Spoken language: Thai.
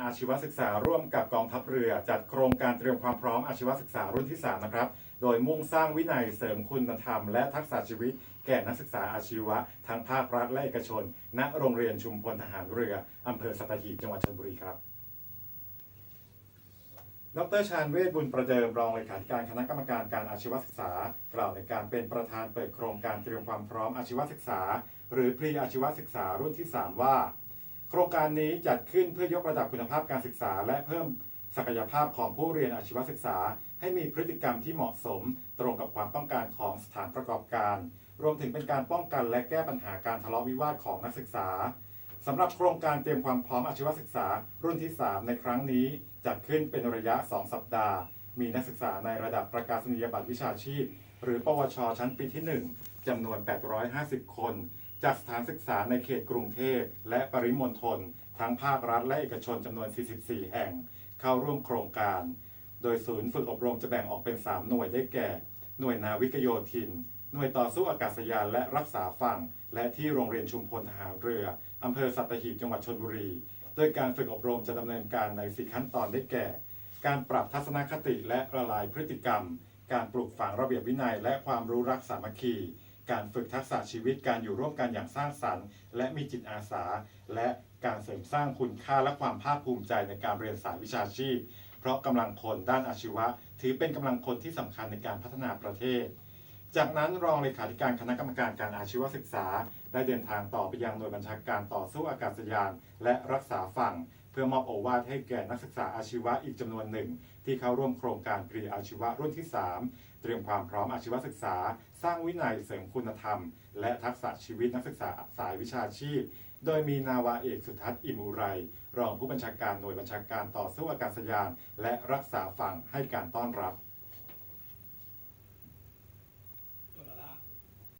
อาชีวศึกษาร่วมกับกองทัพเรือจัดโครงการเตรียมความพร้อมอาชีวศึกษารุ่นที่ 3 นะครับ โดยมุ่งสร้างวินัยเสริมคุณธรรม และทักษะชีวิต แก่นักศึกษาอาชีวะทั้งภาครัฐและเอกชน ณ โรงเรียนชุมพลทหารเรือ อำเภอสัตหีบ จังหวัดชลบุรีครับ ดรชาญเวชบุญประเดิมรองเลขาธิการคณะกรรมการการอาชีวศึกษา กล่าวในการเป็นประธานเปิดโครงการเตรียมความพร้อมอาชีวศึกษา หรือพรีอาชีวศึกษารุ่นที่ 3 ว่า โครงการนี้จัดขึ้นเพื่อยกระดับคุณภาพการศึกษา และเพิ่มศักยภาพของผู้เรียนอาชีวศึกษา ให้มีพฤติกรรมที่เหมาะสมตรงกับความต้องการของสถานประกอบการ รวมถึงเป็นการป้องกันและแก้ปัญหาการทะเลาะวิวาทของนักศึกษาสำหรับโครงการเตรียมความพร้อมอาชีวศึกษา รุ่นที่ 3 ในครั้งนี้ จัดขึ้นเป็นระยะ 2 สัปดาห์ มีนักศึกษาในระดับประกาศนียบัตรวิชาชีพ หรือปวช ชั้นปีที่ 1จำนวน 850 คน จากสถานศึกษาในเขตกรุงเทพและปริมณฑลทั้งภาครัฐและเอกชนจำนวน 44 แห่ง เข้าร่วมโครงการ โดยศูนย์ฝึกอบรมจะแบ่งออกเป็น 3 หน่วยได้แก่ หน่วยนาวิกโยธิน หน่วยต่อสู้อากาศยานและรักษาฝั่ง และที่โรงเรียนชุมพลทหารเรืออำเภอสัตหีบจังหวัดชลบุรี โดยการฝึกอบรมจะดำเนินการใน 4 ขั้นตอนได้แก่ การปรับทัศนคติและละลายพฤติกรรม การปลูกฝังระเบียบวินัย และความรู้รักสามัคคี การฝึกทักษะชีวิตการอยู่ร่วมกันอย่างสร้างสรรค์ และมีจิตอาสา และการเสริมสร้างคุณค่าและความภาคภูมิใจในการเรียนสายวิชาชีพ เพราะกำลังคนด้านอาชีวะ ถือเป็นกำลังคนที่สำคัญในการพัฒนาประเทศ จากนั้นรองเลขาธิการคณะกรรมการการอาชีวศึกษา ได้เดินทางต่อไปยังหน่วยบัญชาการต่อสู้อากาศยาน และรักษาฝั่ง เพื่อมอบโอวาทให้แก่นักศึกษาอาชีวะอีกจำนวนหนึ่ง ที่เข้าร่วมโครงการปรีอาชีวะรุ่นที่ 3 เตรียมความพร้อมอาชีวศึกษา สร้างวินัยเสริมคุณธรรม และทักษะชีวิตนักศึกษาสายวิชาชีพ โดยมีนาวาเอกสุทัศน์อิมูไร รองผู้บัญชาการหน่วยบัญชาการต่อสู้อากาศยาน และรักษาฝั่งให้การต้อนรับ